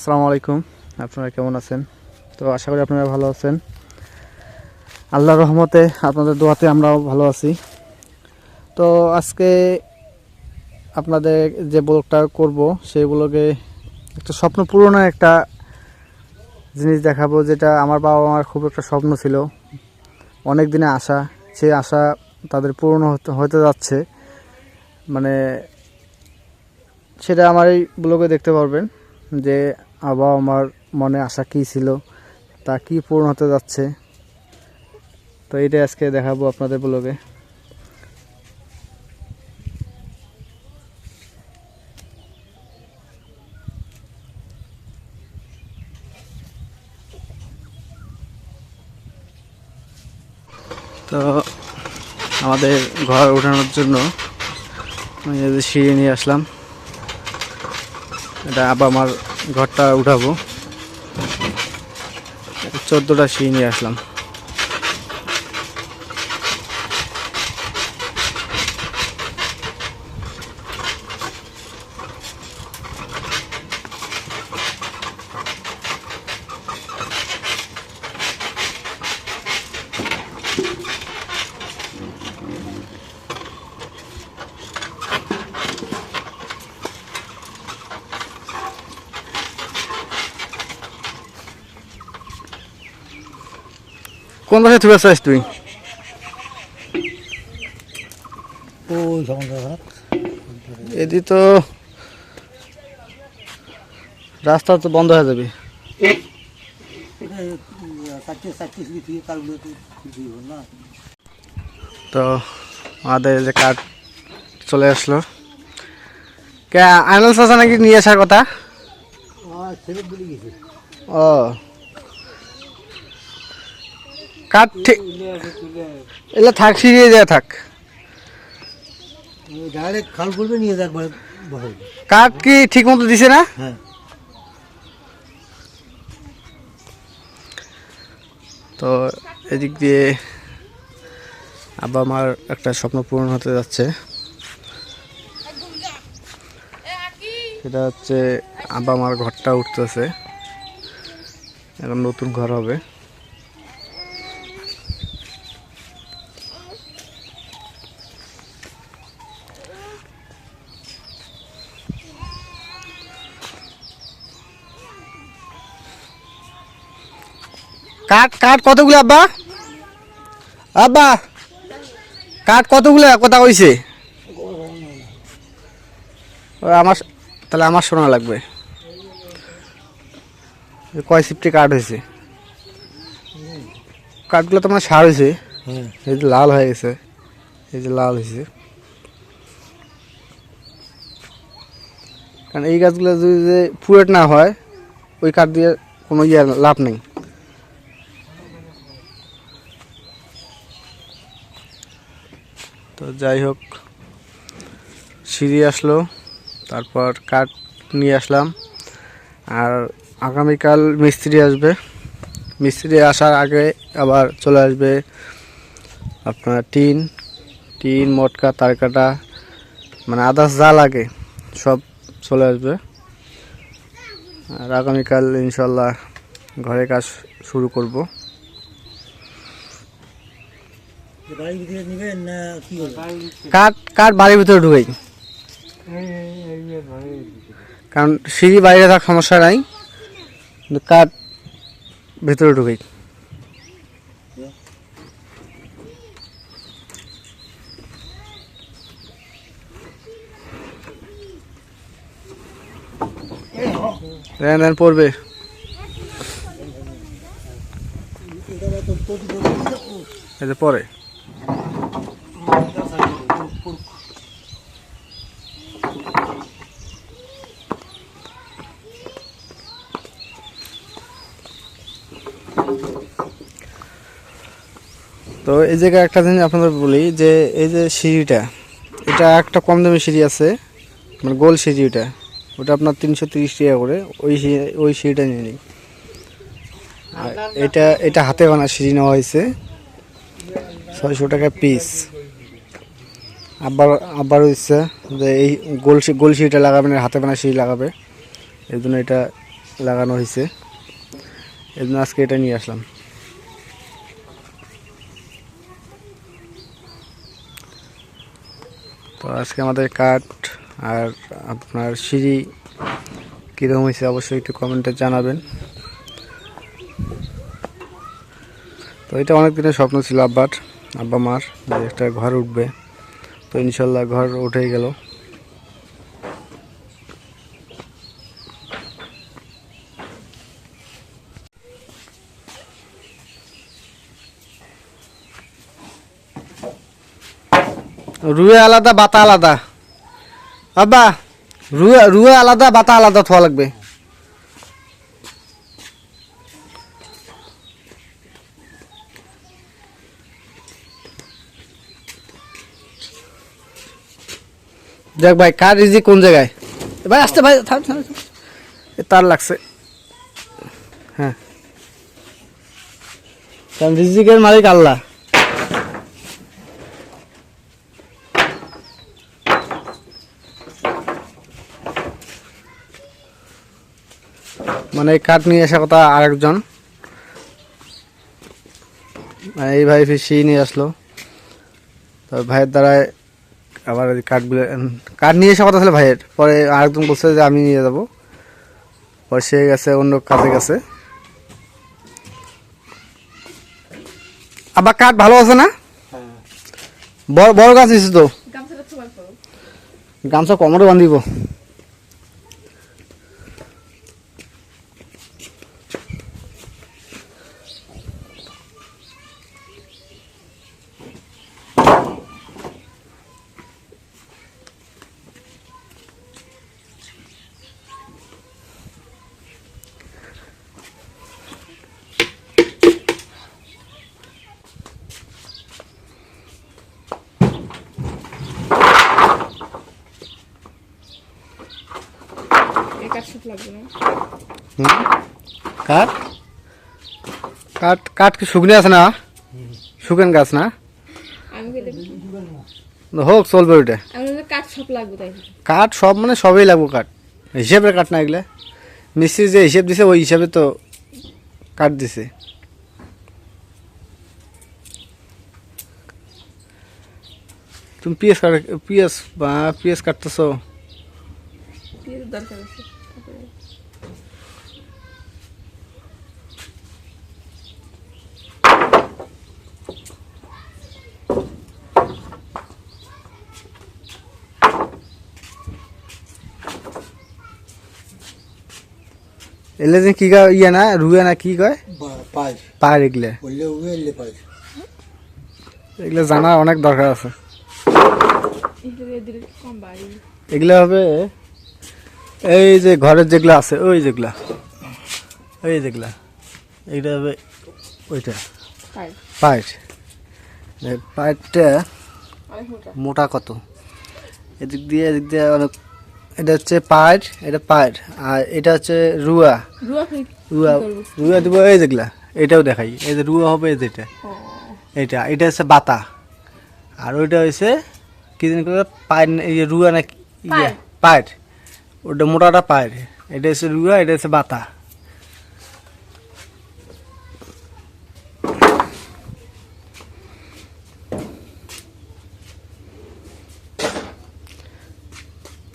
আসসালামু আলাইকুম। আপনারা কেমন আছেন? তো আশা করি আপনারা ভালো আছেন। আল্লাহ রহমতে আপনাদের দোয়াতে আমরাও ভালো আছি। তো আজকে আপনাদের যে ব্লগটা করব, সেই ব্লগে একটা স্বপ্ন পূরণের একটা জিনিস দেখাবো, যেটা আমার বাবা মার খুব একটা স্বপ্ন ছিল। অনেক দিনে আশা সেই আশা তাদের পূরণ হতে হতে যাচ্ছে। মানে সেটা আমার এই ব্লগে দেখতে পারবেন যে আবার আমার মনে আশা কী ছিল, তা কি পূরণ হতে যাচ্ছে, তো এটা আজকে দেখাবো আপনাদের ব্লগে। তো আমাদের ঘর ওঠানোর জন্য সিঁড়ি নিয়ে আসলাম। এটা আবার আমার ঘরটা উঠাবো। চোদ্দোটা সিঁড়ি নিয়ে আসলাম। কোন বাসায় তুই আছিস তুই? ওই খারাপ এদি তো রাস্তা তো বন্ধ হয়ে যাবে। তো আমাদের যে কাঠ চলে আসলো। কে আইনাল চাচা নাকি নিয়ে আসার কথা? ও। কাঠ ঠিক এলে থাক সিরিয়ে যায় থাক। ডাইরেক্ট খাল করবে নিয়ে যাক কাঠ কি ঠিক মতো দিছে না? হ্যাঁ। তো এদিক দিয়ে আব্বা আমার একটা স্বপ্ন পূরণ হতে যাচ্ছে। সেটা হচ্ছে আব্বা আমার ঘরটা উঠতেছে। এখন নতুন ঘর হবে। কাঠ কাঠ কতগুলো আব্বা? আব্বা কাঠ কতগুলো কথা কইছে? আমার তাহলে আমার শোনা লাগবে। কয় সিফটি কাঠ হয়েছে? কাঠগুলো তোমার সার হয়েছে। হ্যাঁ এই যে লাল হয়ে গেছে। এই যে লাল হয়েছে। কারণ এই গাছগুলো যদি যে পুরেট না হয় ওই কাঠ দিয়ে কোনো ইয়ে লাভ নেই। যাই হোক, সিঁড়ি আসলো, তারপর কাঠ নিয়ে আসলাম। আর আগামীকাল মিস্ত্রি আসবে। মিস্ত্রি আসার আগে আবার চলে আসবে আপনার টিন টিন, মটকা, তারকাটা মানে আদার্স যা লাগে সব চলে আসবে। আর আগামীকাল ইনশাল্লাহ ঘরে কাজ শুরু করব। বাড়ির ভিতরে নেবেন না কি করবেন কাঠ কাঠ বাড়ির ভিতরে ঢুকেই? কারণ সিঁড়ি বাইরে থাক সমস্যা নাই, কিন্তু কাঠ ভেতরে ঢুকেই? দেন পড়বে। পরে তো এই জায়গায় একটা জিনিস আপনাদের বলি যে এই যে সিঁড়িটা এটা একটা কম দামি সিঁড়ি আছে মানে গোল সিঁড়ি ওটা ওটা আপনার তিনশো তিরিশ টাকা করে ওই ওই সিঁড়িটা নিয়ে নিই আর এটা এটা হাতে বানা সিঁড়ি নেওয়া হয়েছে ছয়শো টাকা পিস। আবার আবারও ইচ্ছা যে এই গোল গোল সিঁড়িটা লাগাবে না হাতে বানা সিঁড়ি লাগাবে। এই জন্য এটা লাগানো হয়েছে এই জন্য আজকে এটা নিয়ে আসলাম। তো আজকে আমাদের কাঠ আর আপনার সিঁড়ি কীরকম হয়েছে অবশ্যই একটু কমেন্টে জানাবেন। তো এটা অনেক দিনের স্বপ্ন ছিল আব্বার, আব্বা মার, যে একটা ঘর উঠবে। তো ইনশাল্লাহ ঘর উঠেই গেল। রুয়ে আলাদা, বাতা আলাদা। আব্বা, রুয়ে রুয়ে আলাদা, বাতা আলাদা থোয়া লাগবে। দেখ ভাই, কার রিজি কোন জায়গায়? ভাই, আসতে ভাই, থাম থাম তার লাগছে। হ্যাঁ। কারণ রিজিকের মালিক আল্লাহ। মানে এই কাঠ নিয়ে আসা কথা আরেকজন। মানে এই ভাই ফিসি নিয়ে আসলো। তো ভাইয়ের দ্বারায় আবার এই কাঠগুলো কাঠ নিয়ে আসা কথা ছিল ভাইয়ের। পরে আরেকজন বলছে যে আমি নিয়ে যাব। পরে সে গেছে অন্য কাজে গেছে। আবার কাঠ ভালো আছে না? বড় বড় গাছ দিছে তো? গামছা কমরে বান্ধিব লাগবে না। কাঠ? কাঠ কাঠ কি শুকনো আছে না? শুকেন গাছ না? হোক চলবে ওইটা। কাঠ সব কাঠ মানে সবই লাগবে কাঠ। হিসেবের কাঠ না এগুলা। মিস্ত্রি যে হিসেব দিছে ওই হিসাবে তো কাঠ দিছে। তুমি পিএস কাট পিএস বা পিএস কাটতেছো? দরকার আছে। এলে যে কি কয় ইয়ে না রুয়ে না কি কয়? পাঁচ পাহাড় এগুলা। বললে এলে এগুলো জানা অনেক দরকার আছে। এগুলো হবে এই যে ঘরের যেগুলো আছে ওই যেগুলা। ওই যেগুলা। এইটা হবে ওইটা অনেক মোটা মোটা কত? এদিক দিয়ে এদিক দিয়ে অনেক এটা হচ্ছে পাইট এটা পায়ের আর এটা হচ্ছে রুয়া রুয়া রুয়া? দিব এই যেগুলা এটাও দেখাই এই যে রুয়া হবে যেটা এটা এটা হচ্ছে বাতা আর ওইটা হয়েছে কি জানি পাইট এই রুয়া না ইয়ে। পাইট ওটা মোটাটা পায়ের এটা হচ্ছে রুয়া এটা হচ্ছে বাতা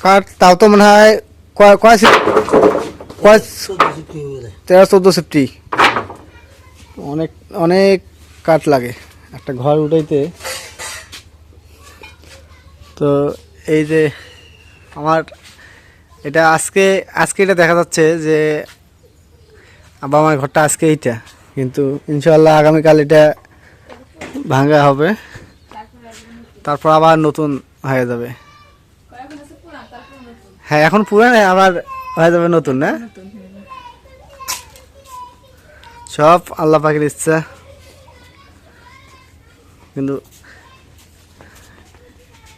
কাঠ তাও তো মনে হয় কয় কয় তেরো, চোদ্দ সিফটি অনেক অনেক কাঠ লাগে একটা ঘর উঠাইতে। তো এই যে আমার এটা আজকে আজকে এটা দেখা যাচ্ছে যে আবার আমার ঘরটা আজকে এইটা। কিন্তু ইনশাল্লাহ আগামীকাল এটা ভাঙা হবে। তারপর আবার নতুন হয়ে যাবে। হ্যাঁ এখন পুরানো আবার হয়ে যাবে নতুন না? সব আল্লাহ পাখির ইচ্ছা। কিন্তু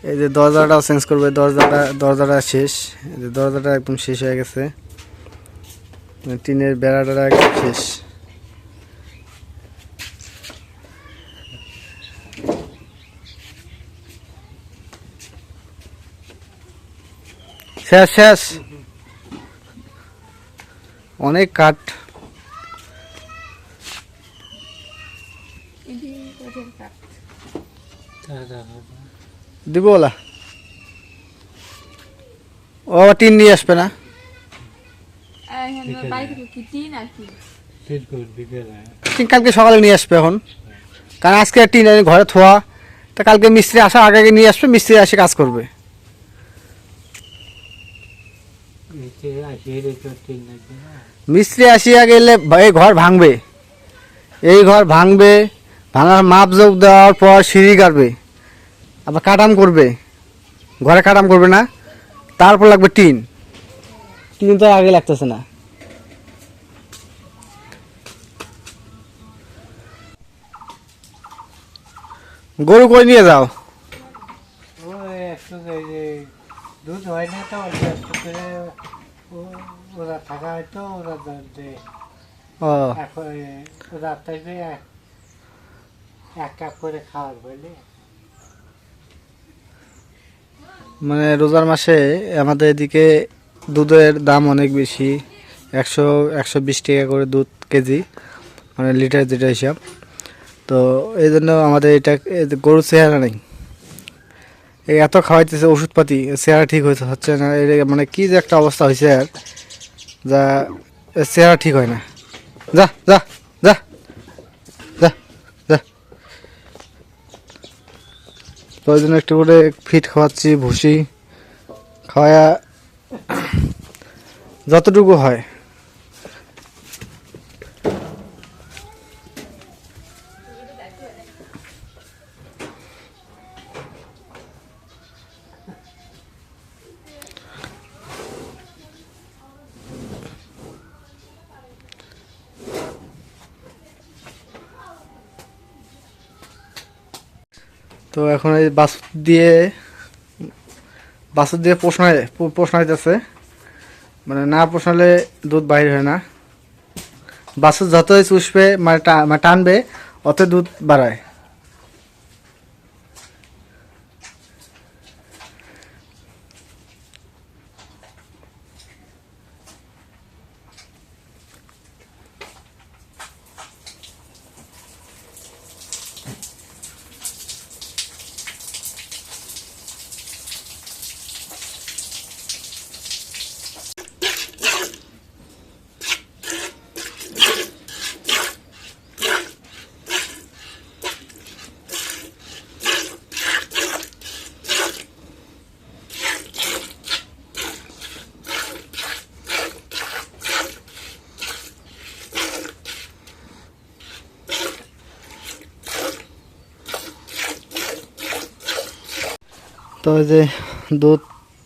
এই যে দরজাটাও চেঞ্জ করবে দরজাটা দরজাটা শেষ। এই যে দরজাটা একদম শেষ হয়ে গেছে। টিনের বেড়াটা একদম শেষ। শেষ শেষ। অনেক কাঠ। দিব ওলা ও টিন নিয়ে আসবে না? টিন কালকে সকালে নিয়ে আসবে এখন। কারণ আজকে টিন ঘরে থোয়া তা কালকে মিস্ত্রি আসার আগে আগে নিয়ে আসবে, মিস্ত্রি এসে কাজ করবে। মিস্ত্রি আসিয়া গেলে এই ঘর ভাঙবে। এই ঘর ভাঙবে ভাঙার মাপ যোগ দেওয়ার পর সিঁড়ি কাটবে আবার কাটাম করবে ঘরে কাটাম করবে না তারপর লাগবে টিন। টিন তো আগে লাগতেছে না। গরু কই নিয়ে যাও? দুধ হয় না তো অল্প একটু করে ও- ওরা থাকা হয়তো ওরা দেয়। ও। এখন ওরা এক কাপ করে খাওয়ার বুঝলি মানে রোজার মাসে আমাদের এদিকে দুধের দাম অনেক বেশি। একশো একশো বিশ টাকা করে দুধ কেজি মানে লিটার যেটা হিসাব। তো এই জন্য আমাদের এটা গরুর চেহারা নেই। এই এত খাওয়াইতেছে ওষুধপাতি চেহারা ঠিক হইতে হচ্ছে না। মানে কি যে একটা অবস্থা হয়েছে আর। যা চেহারা ঠিক হয় না। যা যা যা যা যা। তো জন্য একটু করে ফিট খাওয়াচ্ছি, ভুসি, খাওয়া যতটুকু হয়। তো এখন এই বাস দিয়ে, বাসুর দিয়ে প্রশ্ন প্রশ্ন হইতেছে মানে না পোষালে দুধ বাইর হয় না। বাসুর যতই চুষবে মানে মানে টানবে অত দুধ বাড়ায়। তো এই যে দুধ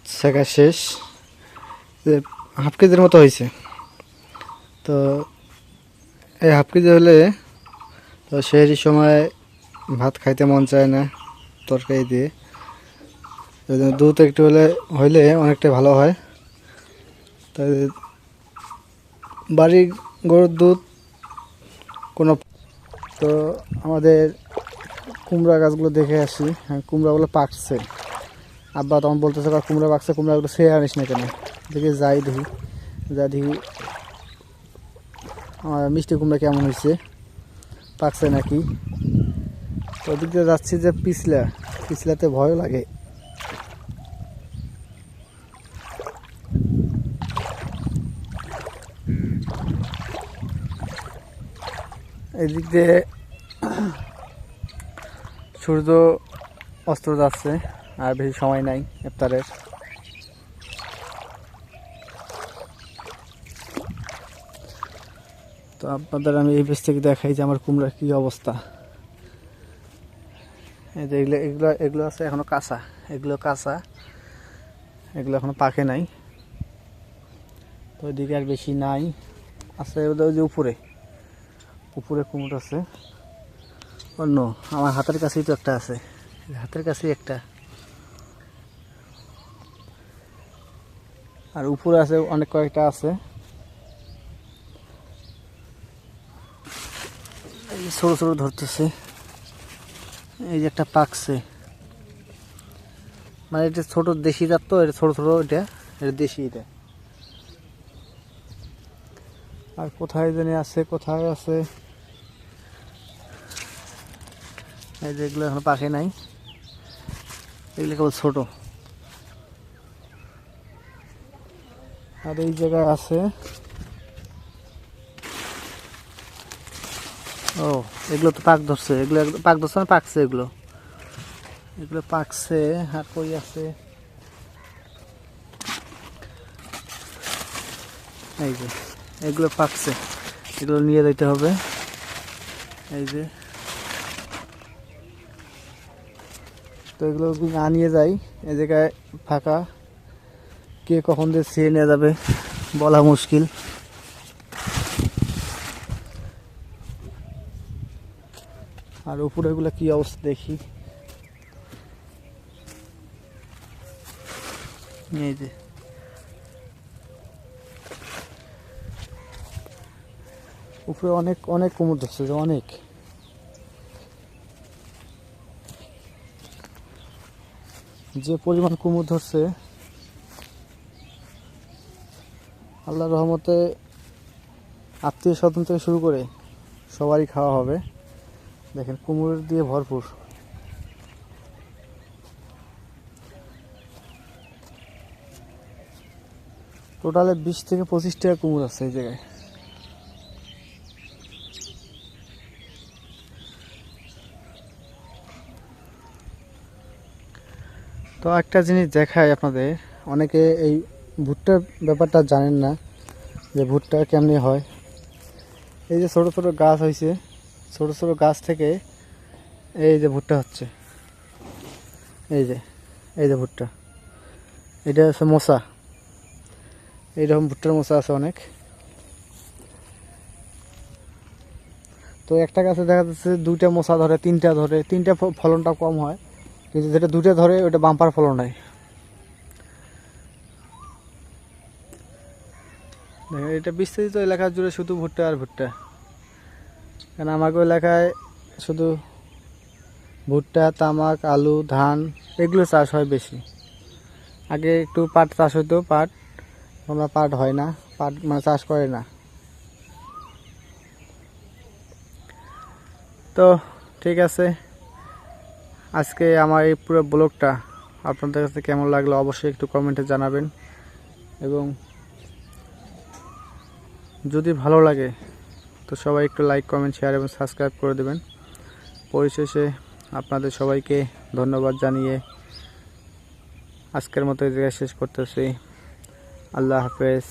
শেখা শেষ, যে হাফ কেজির মতো হয়েছে। তো এই হাফ কেজি হলে তো সেই সময় ভাত খাইতে মন চায় না তরকারি দিয়ে। ওই দুধ একটু হলে, হইলে অনেকটাই ভালো হয়। তাই বাড়ির গরুর দুধ কোনো তো আমাদের কুমড়া গাছগুলো দেখে আসি। হ্যাঁ কুমড়াগুলো পাকছে। আব্বা তখন বলতেছে "কাকা, কুমড়া পাকছে কুমড়াগুলো সে আনিস না কেন? দেখি যাই দেখি যা দেখি আমার মিষ্টি কুমড়া কেমন হয়েছে পাকছে নাকি? তো ওদিক দিয়ে যাচ্ছি যে পিছলা পিছলাতে ভয় লাগে। এদিক দিয়ে সূর্য অস্ত যাচ্ছে। আর বেশি সময় নাই ইফতারের। তো আপনাদের আমি এই পেজ থেকে দেখাই যে আমার কুমড়ার কী অবস্থা। এই যে এগুলো এগুলো এগুলো আছে এখনও কাঁচা। এগুলো কাঁচা। এগুলো এখনও পাকে নাই। তো ওইদিকে আর বেশি নাই। আছে ওই যে উপরে। উপরে কুমড়ো আছে। অন্য আমার হাতের কাছেই তো একটা আছে। হাতের কাছেই একটা। আর উপরে আছে অনেক কয়েকটা আছে। ছোটো ছোটো ধরতেছে। এই যে একটা পাকছে। মানে এটা ছোট দেশি জাত তো, এটা ছোট ছোট এটা এটা দেশি এটা। আর কোথায় জানি আছে, কোথায় আছে? এই যে এগুলো এখন পাখি নাই। এগুলো কেবল ছোট। আর এই জায়গায় আছে। ও, এগুলো তো পাক ধরছে। এগুলো পাক ধরছে না, পাকছে এগুলো? এগুলো পাকছে, আর কই আছে? এই যে, এগুলো পাকছে। এগুলো নিয়ে যেতে হবে। এই যে। তো এগুলো না নিয়ে যাই, এই জায়গায় ফাঁকা। কে কখন দিয়ে ছিঁড়ে নিয়ে যাবে বলা মুশকিল। আর উপরে এগুলো কি অবস্থা দেখি। উপরে অনেক অনেক কুমড় ধরছে যে অনেক। যে পরিমাণ কুমড় ধরছে আল্লাহ রহমতে আত্মীয় স্বজন থেকে শুরু করে সবারই খাওয়া হবে। দেখেন কুমড় দিয়ে ভরপুর। টোটালে বিশ থেকে পঁচিশ টাকা কুমড় আছে এই জায়গায়। তো একটা জিনিস দেখায় আপনাদের, অনেকে এই ভুট্টার ব্যাপারটা জানেন না যে ভুট্টা কেমনি হয়। এই যে ছোটো ছোটো গাছ হয়েছে ছোটো ছোটো গাছ থেকে এই যে ভুট্টা হচ্ছে। এই যে এই যে ভুট্টা এটা হচ্ছে মশা। এইরকম ভুট্টার মশা আছে অনেক। তো একটা গাছে দেখা যাচ্ছে দুইটা মশা ধরে, তিনটা ধরে, তিনটা ফলনটা কম হয়। কিন্তু যেটা দুটো ধরে ওটা বাম্পার ফলন হয়। দেখেন, এটা বিস্তারিত এলাকা জুড়ে শুধু ভুট্টা আর ভুট্টা। কারণ আমাকে এলাকায় শুধু ভুট্টা, তামাক, আলু, ধান এগুলো চাষ হয় বেশি। আগে একটু পাট চাষ হতো, পাট, আমরা পাট হয় না, পাট মানে চাষ করে না। তো ঠিক আছে, আজকে আমার এই পুরো ব্লগটা আপনাদের কাছে কেমন লাগল অবশ্যই একটু কমেন্টে জানাবেন এবং যদি ভালো লাগে, তো সবাই একটু লাইক কমেন্ট শেয়ার এবং সাবস্ক্রাইব করে দেবেন। পরিশেষে আপনাদের সবাইকে ধন্যবাদ জানিয়ে আজকের মতো এই জায়গায় শেষ করতেছি। আল্লাহ হাফেজ।